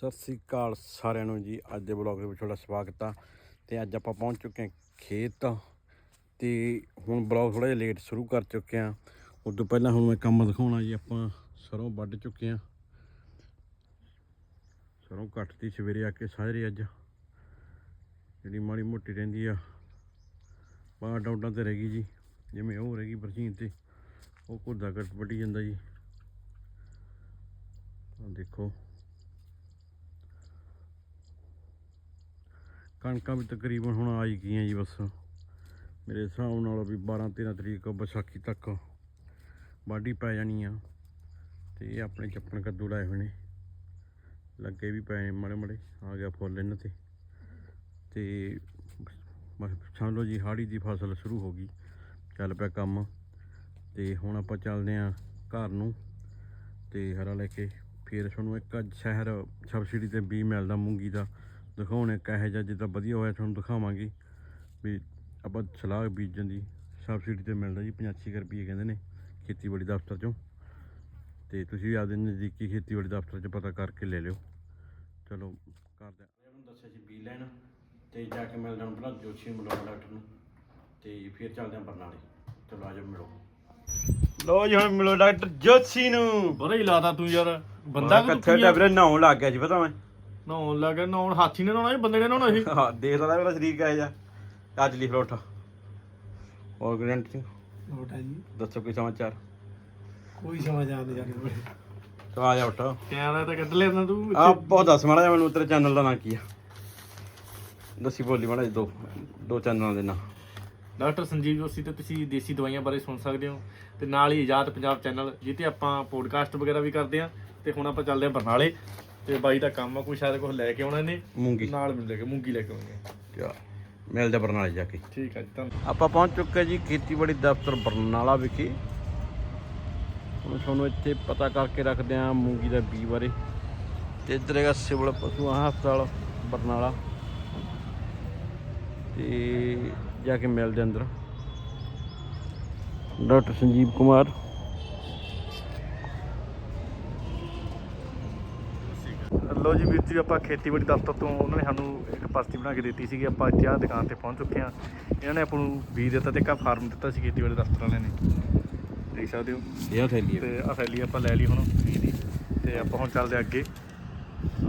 ਸਤਿ ਸ੍ਰੀ ਅਕਾਲ ਸਾਰਿਆਂ ਨੂੰ ਜੀ। ਅੱਜ ਦੇ ਬਲੌਗ ਦੇ ਵਿੱਚ ਤੁਹਾਡਾ ਸਵਾਗਤ ਆ ਤੇ ਅੱਜ ਆਪਾਂ ਪਹੁੰਚ ਚੁੱਕੇ ਹਾਂ ਖੇਤ ਤੇ ਹੁਣ ਬਲੌਗ ਥੋੜਾ ਜਿਹਾ ਲੇਟ ਸ਼ੁਰੂ ਕਰ ਚੁੱਕੇ ਹਾਂ। ਉਸ ਤੋਂ ਪਹਿਲਾਂ ਹੁਣ ਮੈਂ ਕੰਮ ਦਿਖਾਉਣਾ ਜੀ, ਆਪਾਂ ਸਰੋਂ ਵੱਢ ਚੁੱਕੇ ਹਾਂ। ਸਰੋਂ ਕੱਟਤੀ ਸਵੇਰੇ ਆ ਕੇ ਸਾਰੇ ਅੱਜ। ਜਿਹੜੀ ਮਾੜੀ ਮੋਟੀ ਰਹਿੰਦੀ ਆ ਬਾਹਰ ਡਾਊਟਾਂ ਤੇ ਰਹਿ ਗਈ ਜੀ। ਜਿਵੇਂ ਉਹ ਰਹਿ ਗਈ ਬਰਸੀਨ ਤੇ, ਉਹ ਕੁਰਦਾ ਕੱਟ ਵੱਢੀ ਜਾਂਦਾ ਜੀ। ਦੇਖੋ। ਕਣਕਾਂ ਵੀ ਤਕਰੀਬਨ ਹੁਣ ਆ ਹੀ ਗਈਆਂ ਜੀ ਬਸ। ਮੇਰੇ ਹਿਸਾਬ ਨਾਲ ਵੀ 12 13 ਤਰੀਕ ਵਿਸਾਖੀ ਤੱਕ ਵਾਢੀ ਪੈ ਜਾਣੀ ਆ। ਤੇ ਇਹ ਆਪਣੇ ਚੱਪਣ ਕੱਦੂ ਲਾਏ ਹੋਏ ਨੇ। ਲੱਗੇ ਵੀ ਪਏ ਮੜੇ ਮੜੇ, ਆ ਗਿਆ ਫੁੱਲ ਇਹਨਾਂ ਤੇ। ਤੇ ਸਮਝ ਲਓ ਜੀ, ਹਾੜੀ ਦੀ ਫਸਲ ਸ਼ੁਰੂ ਹੋ ਗਈ, ਚੱਲ ਪਿਆ ਕੰਮ। ਤੇ ਹੁਣ ਆਪਾਂ ਚੱਲਦੇ ਆਂ ਘਰ ਨੂੰ ਤੇ ਹਰਾ ਲੈ ਕੇ ਫਿਰ ਤੁਹਾਨੂੰ ਇੱਕ ਅੱਜ ਸ਼ਹਿਰ ਸਬਸਿਡੀ ਤੇ ਬੀ ਮਿਲਦਾ ਮੂੰਗੀ ਦਾ। ਦਿਖਾਉਣੇ ਕਹੇ ਜਿਹਾ ਜਿੱਦਾਂ ਵਧੀਆ ਹੋਇਆ ਤੁਹਾਨੂੰ ਦਿਖਾਵਾਂਗੇ ਵੀ ਆਪਾਂ ਸਲਾਹ ਬੀਜਣ ਦੀ ਸਬਸਿਡੀ ਤੇ ਮਿਲਦਾ ਜੀ 85 ਕੁ ਰੁਪਏ ਕਹਿੰਦੇ ਨੇ ਖੇਤੀਬਾੜੀ ਦਫ਼ਤਰ ਚੋਂ। ਤੇ ਤੁਸੀਂ ਵੀ ਆਪਦੇ ਨਜ਼ਦੀਕੀ ਖੇਤੀਬਾੜੀ ਦਫ਼ਤਰ 'ਚ ਪਤਾ ਕਰਕੇ ਲੈ ਲਿਓ। ਚਲੋ ਕਰਦੇ ਹਾਂ। ਨੂੰ ਦੱਸਿਆ ਸੀ ਬੀ ਲੈਣ ਤੇ ਜਾ ਕੇ ਮਿਲਦਾ ਹਾਂ ਪਹਿਲਾਂ ਜੋਸ਼ੀ ਮਿਲਾਉਣ ਡਾਕਟਰ ਨੂੰ ਤੇ ਫਿਰ ਚੱਲਦੇ ਹਾਂ ਬਰਨਾਲੇ। ਚਲੋ ਆਜੋ ਮਿਲੋ। ਲੋ ਜੀ ਹੁਣ ਮਿਲੋ ਡਾਕਟਰ ਜੋਸ਼ੀ ਨੂੰ। ਬੜਾ ਹੀ ਲਾਤਾ ਤੂੰ ਯਾਰ ਬੰਦਾ ਕੱਥੇ ਡਬਰੇ ਨਹਾਉਣ ਲੱਗ ਗਿਆ ਜੀ ਪਤਾ ਮੈਂ। ਨਹਾਉਣ ਲੱਗਾ ਨਹਾਉਣ ਹਾਥੀ ਨੇ ਨਹਾਉਣਾ ਸੀ ਬੰਦੇ ਨੇ ਨਹਾਉਣਾ ਸੀ। ਹਾਂ ਦੇਖ ਲਾ ਮੇਰਾ ਸਰੀਰ ਕਹੇ ਜਾ ਅੱਜ ਲਿਖ ਲੋ ਉੱਠ। ਹੋਰ ਗਰੰਟ ਸਿੰਘ ਮੋਟਾ ਜੀ। ਦੱਸੋ ਕੋਈ ਸਮਾਚਾਰ? ਕੋਈ ਸਮਝ ਆਉਂਦੇ ਜਾਣੇ ਬੜੇ ਚਲ ਆ ਜਾ ਉੱਠ। ਕੈਮਰਾ ਤਾਂ ਕੱਢ ਲੈਣਾ ਤੂੰ ਆ ਬਹੁਤ ਦੱਸ ਮਾੜਾ ਜਿਹਾ ਮੈਨੂੰ ਤੇਰੇ ਚੈਨਲ ਦਾ ਨਾਂ ਕੀ ਆ? ਦੱਸੀ ਬੋਲੀ ਮਾੜਾ ਜਿਹਾ ਦੋ ਦੋ ਚੈਨਲਾਂ ਦੇ ਨਾਂ। ਡਾਕਟਰ ਸੰਜੀਵ ਜੋਸ਼ੀ ਤੇ ਤੁਸੀਂ ਦੇਸੀ ਦਵਾਈਆਂ ਬਾਰੇ ਸੁਣ ਸਕਦੇ ਹੋ। ਤੇ ਨਾਲ ਹੀ ਆਜ਼ਾਦ ਪੰਜਾਬ ਚੈਨਲ ਜਿੱਤੇ ਆਪਾਂ ਪੋਡਕਾਸਟ ਵਗੈਰਾ ਵੀ ਕਰਦੇ ਆ ਤੇ ਹੁਣ ਆਪਾਂ ਚੱਲਦੇ ਆ ਬਰਨਾਲੇ। ਤੇ ਬਾਈ ਦਾ ਕੰਮ ਆ ਕੋਈ ਸ਼ਾਇਦ ਕੁਝ ਲੈ ਕੇ ਆਉਣਾ ਨੇ ਮੂੰਗੀ। ਨਾਲ ਮਿਲ ਲੈ ਕੇ ਮੂੰਗੀ ਲੈ ਕੇ ਆਉਣੀ ਚਲ ਮਿਲਦੇ ਬਰਨਾਲੇ ਜਾ ਕੇ। ਠੀਕ ਆ ਜੀ ਧੰਨਵਾਦ ਆਪਾਂ ਪਹੁੰਚ ਚੁੱਕੇ ਜੀ ਖੇਤੀਬਾੜੀ ਦਫ਼ਤਰ ਬਰਨਾਲਾ ਵਿਖੇ। ਹੁਣ ਤੁਹਾਨੂੰ ਇੱਥੇ ਪਤਾ ਕਰਕੇ ਰੱਖਦੇ ਆ ਮੂੰਗੀ ਦਾ ਬੀ ਬਾਰੇ। ਤੇ ਇੱਧਰ ਹੈਗਾ ਸਿਵਲ ਪਸ਼ੂਆਂ ਹਸਪਤਾਲ ਬਰਨਾਲਾ। ਤੇ ਜਾ ਕੇ ਮਿਲਦੇ ਅੰਦਰ। ਡਾਕਟਰ ਸੰਜੀਵ ਕੁਮਾਰ। ਲੋ ਜੀ ਵੀਰ ਜੀ ਆਪਾਂ ਖੇਤੀਬਾੜੀ ਦਫ਼ਤਰ ਤੋਂ ਉਹਨਾਂ ਨੇ ਸਾਨੂੰ ਇੱਕ ਪਰਚੀ ਬਣਾ ਕੇ ਦਿੱਤੀ ਸੀਗੀ ਆਪਾਂ ਆਹ ਦੁਕਾਨ ਤੇ ਪਹੁੰਚ ਚੁੱਕੇ ਹਾਂ। ਇਹਨਾਂ ਨੇ ਆਪਾਂ ਨੂੰ ਬੀਜ ਦਿੱਤਾ ਤੇ ਇੱਕ ਫਾਰਮ ਦਿੱਤਾ ਸੀ ਖੇਤੀਬਾੜੀ ਦਫ਼ਤਰ ਵਾਲਿਆਂ ਨੇ। ਦੇਖ ਸਕਦੇ ਹੋ? ਇਹ ਥੈਲੀ ਤੇ ਆਹ ਥੈਲੀ ਆਪਾਂ ਲੈ ਲਈ ਹੁਣ। ਬੀਜ ਦੀ ਤੇ ਆਪਾਂ ਹੁਣ ਚੱਲਦੇ ਅੱਗੇ।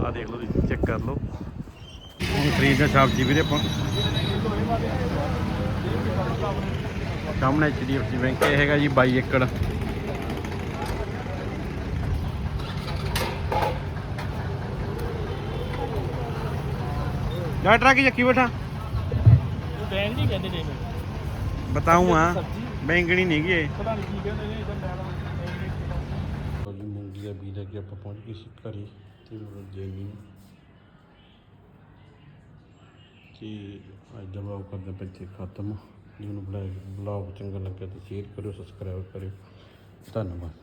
ਆਹ ਦੇਖ ਲਓ ਜੀ ਚੈੱਕ ਕਰ ਲਓ। ਹੁਣ ਖਰੀਦਦੇ ਸਬਜ਼ੀ ਵੀਰੇ ਆਪਾਂ। ਸਾਹਮਣੇ ਐਚਡੀਐਫਸੀ ਬੈਂਕ ਇਹ ਹੈਗਾ ਜੀ 22 ਏਕੜ। ਡਾਕਟਰ ਕੀ ਚੱਕੀ ਬੈਠਾ। ਬੈਂਗ ਨਹੀਂ ਕਹਿੰਦੇ ਨੇ ਬਤਾਉਂ ਆ ਬੈਂਗਣੀ ਨਹੀਂ ਗਈ ਪਤਾ ਨਹੀਂ ਕੀ ਕਹਿੰਦੇ ਨੇ ਇਧਰ ਜੀ ਮੂੰਗੀ ਦਾ ਬੀਜ ਲੈ ਕੇ ਆਪਾਂ ਪਹੁੰਚ ਗਏ ਸੀ ਘਰੇ ਤੇ ਮੇਰਾ ਜੈਨੀ ਤੇ ਅੱਜ ਦਾ ਵਲੌਗ ਕਰਦੇ ਪਏ ਇੱਥੇ ਖਤਮ। ਜਿਹਨੂੰ ਬਲੌਗ ਬਲੌਗ ਚੰਗਾ ਲੱਗਿਆ ਤਾਂ ਸ਼ੇਅਰ ਕਰਿਓ ਸਬਸਕ੍ਰਾਈਬ ਕਰਿਓ। ਧੰਨਵਾਦ।